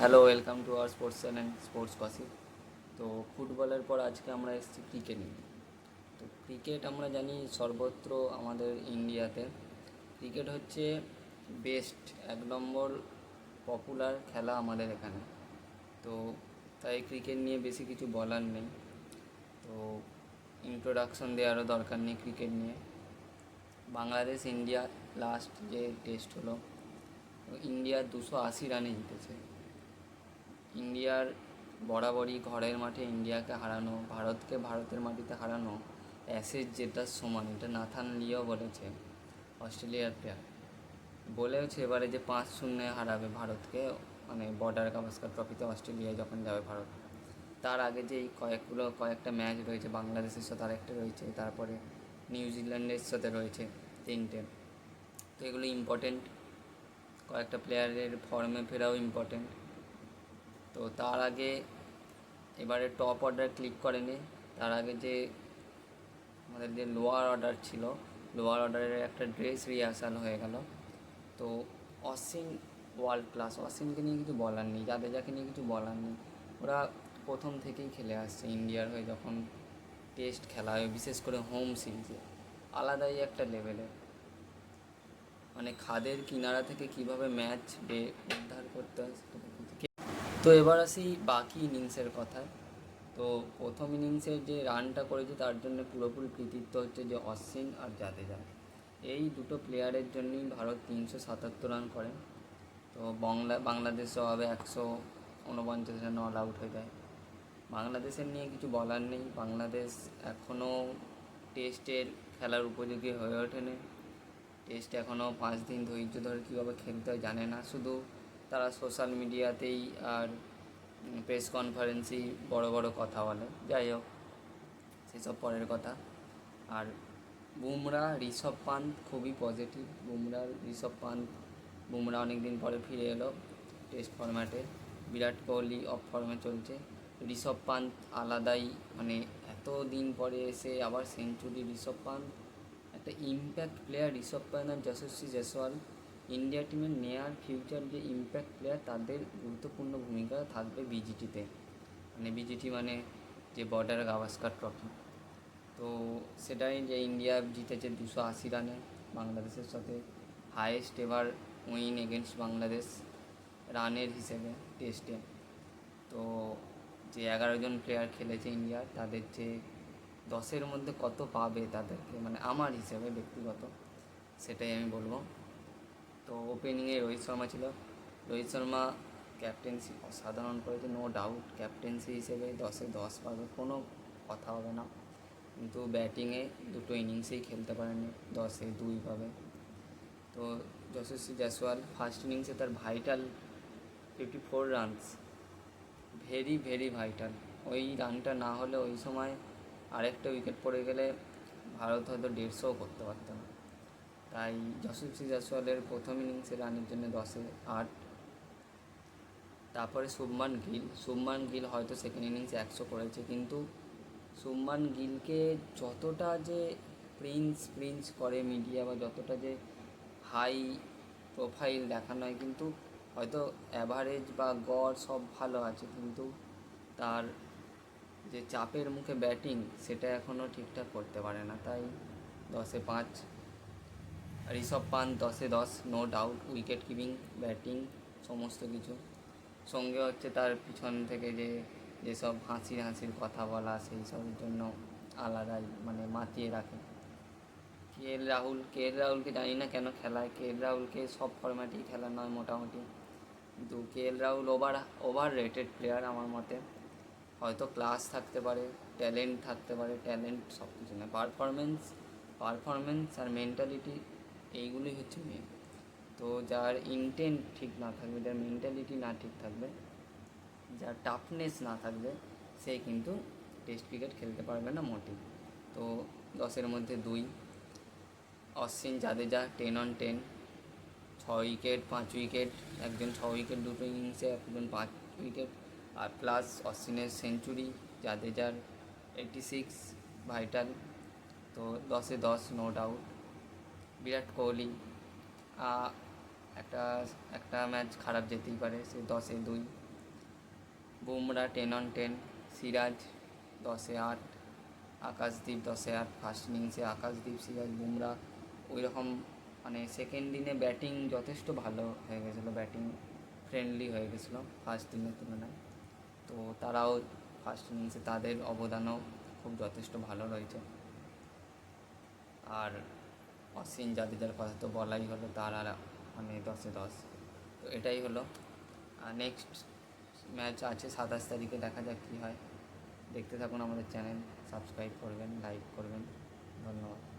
Hello welcome to our sports channel sports পাসি তো ফুটবলের পর আজকে আমরা এসেছি ক্রিকেট নিয়ে। তো ক্রিকেট আমরা জানি সর্বত্র আমাদের ইন্ডিয়াতে ক্রিকেট হচ্ছে বেস্ট এক নম্বর পপুলার খেলা আমাদের এখানে। তো তাই ক্রিকেট নিয়ে বেশি কিছু বলার নেই। তো ইন্ট্রোডাকশন দেওয়ারও দরকার নেই ক্রিকেট নিয়ে। বাংলাদেশ ইন্ডিয়া লাস্ট যে টেস্ট হলো ইন্ডিয়া দুশো আশি রানে জিতেছে। ইন্ডিয়ার বরাবরই ঘরের মাঠে ইন্ডিয়াকে হারানো, ভারতকে ভারতের মাটিতে হারানো অ্যাসেজ যেটা সমান, এটা নাথান লিও বলেছে অস্ট্রেলিয়ার প্লেয়ার বলেওছে এবারে যে পাঁচ শূন্যে হারাবে ভারতকে মানে বর্ডার গাভাস্কার ট্রফিতে অস্ট্রেলিয়ায় যখন যাবে ভারত। তার আগে যে এই কয়েকগুলো, কয়েকটা ম্যাচ রয়েছে, বাংলাদেশের সাথে আরেকটা রয়েছে, তারপরে নিউজিল্যান্ডের সাথে রয়েছে তিনটে। তো এগুলো ইম্পর্টেন্ট কয়েকটা প্লেয়ারের ফর্মে ফেরাও ইম্পর্টেন্ট তো তার আগে এবারে টপ অর্ডার ক্লিক করেনি। তার আগে যে আমাদের যে লোয়ার অর্ডার ছিল লোয়ার অর্ডারের একটা ড্রেস রিহার্সাল হয়ে গেল। তো অসিন ওয়ার্ল্ড ক্লাস অসিনকে নিয়ে কিছু বলার নেই যাকে নিয়ে কিছু বলার নেই। ওরা প্রথম থেকেই খেলে আসছে ইন্ডিয়ার হয়ে যখন টেস্ট খেলা হয়, বিশেষ করে হোম সিরিজে আলাদাই একটা লেভেলের মানে খাদের কিনারা থেকে কীভাবে ম্যাচ উদ্ধার করতে হয়। তো এবার আসি বাকি ইনিংসের কথায়। তো প্রথম ইনিংসের যে রানটা করেছে, তার জন্য পুরোপুরি কৃতিত্ব হচ্ছে যে অশ্বিন আর জাদেজা। এই দুটো প্লেয়ারের জন্যই ভারত তিনশো সাতাত্তর রান করে। তো বাংলা, বাংলাদেশ হবে একশো উনপঞ্চাশ রান অল আউট হয়ে যায়। বাংলাদেশের নিয়ে কিছু বলার নেই। বাংলাদেশ এখনও টেস্টের খেলার উপযোগী হয়ে ওঠেনি। টেস্ট এখনও পাঁচ দিন ধৈর্য ধরে কীভাবে খেলতে হয় জানে না। শুধু তারা সোশ্যাল মিডিয়াতেই আর প্রেস কনফারেন্সেই বড় বড় কথা বলে। যাই হোক, সেসব পরের কথা। আর বুমরা, ঋষভ পান্ত খুবই পজিটিভ বুমরা, ঋষভ পান্ত বুমরা অনেক দিন পরে ফিরে এলো টেস্ট ফরম্যাটে বিরাট কোহলি অফ ফর্মে চলছে। ঋষভ পান্ত আলাদাই মানে এত দিন পরে এসে আবার সেঞ্চুরি ঋষভ পান্ত একটা ইম্প্যাক্ট প্লেয়ার ঋষভ পান্ত আর যশস্বী জয়সওয়াল। ইন্ডিয়া টিমের নেয়ার ফিউচার যে ইম্প্যাক্ট প্লেয়ার তাদের গুরুত্বপূর্ণ ভূমিকা থাকবে বিজিটিতে। মানে বিজিটি মানে যে বর্ডার গাভাস্কার ট্রফি তো সেটাই যে ইন্ডিয়া জিতেছে দুশো আশি রানে, বাংলাদেশের সাথে হায়েস্ট এবার উইন এগেনস্ট বাংলাদেশ রানের হিসেবে টেস্টে তো যে এগারো জন প্লেয়ার খেলেছে ইন্ডিয়ার তাদের যে দশের মধ্যে কত পাবে তাদেরকে? মানে আমার হিসেবে ব্যক্তিগত, সেটাই আমি বলব। তো ওপেনিংয়ে রোহিত শর্মা ছিল। রোহিত শর্মা ক্যাপ্টেন্সি অসাধারণ করেছে নো ডাউট ক্যাপ্টেন্সি হিসেবে দশে দশ পাবে, কোনো কথা হবে না। কিন্তু ব্যাটিংয়ে দুটো ইনিংসেই খেলতে পারেনি, দশে দুই পাবে। তো যশস্বী জয়সওয়াল ফার্স্ট ইনিংসে তার vital fifty four runs very very vital ওই রানটা না হলে ওই সময় আরেকটা উইকেট পড়ে গেলে ভারত হয়তো দেড়শোও করতে পারতো না। তাই যশস্বী জয়সওয়ালের প্রথম ইনিংসে রানের জন্য দশে আট। তারপরে শুভমান গিল। শুভমান গিল হয়তো সেকেন্ড ইনিংসে একশো করেছে, কিন্তু শুভমান গিলকে যতটা যে প্রিন্স প্রিন্স করে মিডিয়া বা যতটা যে হাই প্রোফাইল দেখানো হয়, কিন্তু হয়তো অ্যাভারেজ বা গড় সব ভালো আছে, কিন্তু তার যে চাপের মুখে ব্যাটিং সেটা এখনও ঠিকঠাক করতে পারে না। তাই দশে পাঁচ ঋষভ পান্ত দশে দশ no doubt wicket keeping batting সমস্ত কিছু। সঙ্গে হচ্ছে তার পিছন থেকে যে যেসব হাসির হাসির কথা বলা, সেই সবের জন্য আলাদাই মানে মাতিয়ে রাখে। কে এল রাহুল, কে এল রাহুলকে জানি না কেন খেলায়, কে এল রাহুলকে সব ফরম্যাটেই খেলা নয় মোটামুটি। কিন্তু K L Rahul over overrated player আমার মতে। হয়তো ক্লাস থাকতে পারে ট্যালেন্ট থাকতে পারে ট্যালেন্ট সব কিছু না পারফরমেন্স পারফরমেন্স আর মেন্টালিটি এইগুলোই হচ্ছে মেন তো যার ইন্টেন্ট ঠিক না থাকবে, যার মেন্টালিটি না ঠিক থাকবে, যার টাফনেস না থাকবে, সে কিন্তু টেস্ট ক্রিকেট খেলতে পারবে না মোটেই। তো দশের মধ্যে দুই। Ashwin Jadeja ten on ten ছ উইকেট পাঁচ উইকেট একজন ছ উইকেট দুটো ইনিংসে একজন পাঁচ উইকেট আর প্লাস অশ্বিনের সেঞ্চুরি জাদেজার এইটি সিক্স ভাইটাল তো দশে দশ নো ডাউট বিরাট কোহলি একটা একটা ম্যাচ খারাপ যেতেই পারে, সে দশে দুই। Bumrah ten on ten Siraj দশে আট আকাশদ্বীপ দশে আট ফার্স্ট ইনিংসে আকাশদ্বীপ সিরাজ, বুমরা ওই রকম মানে সেকেন্ড দিনে ব্যাটিং যথেষ্ট ভালো হয়ে গেছিল ব্যাটিং ফ্রেন্ডলি হয়ে গেছিল ফার্স্ট দিনের তুলনায়। তো তারাও ফার্স্ট ইনিংসে তাদের অবদানও খুব যথেষ্ট ভালো রয়েছে। আর অশ্বিন জাতিদের কথা তো বলাই হলো, তার আর মানে দশে দশ। তো এটাই হলো। আর নেক্সট ম্যাচ আছে সাতাশ তারিখে, দেখা যাক কী হয়। দেখতে থাকুন আমাদের চ্যানেল সাবস্ক্রাইব করবেন লাইক করবেন। ধন্যবাদ।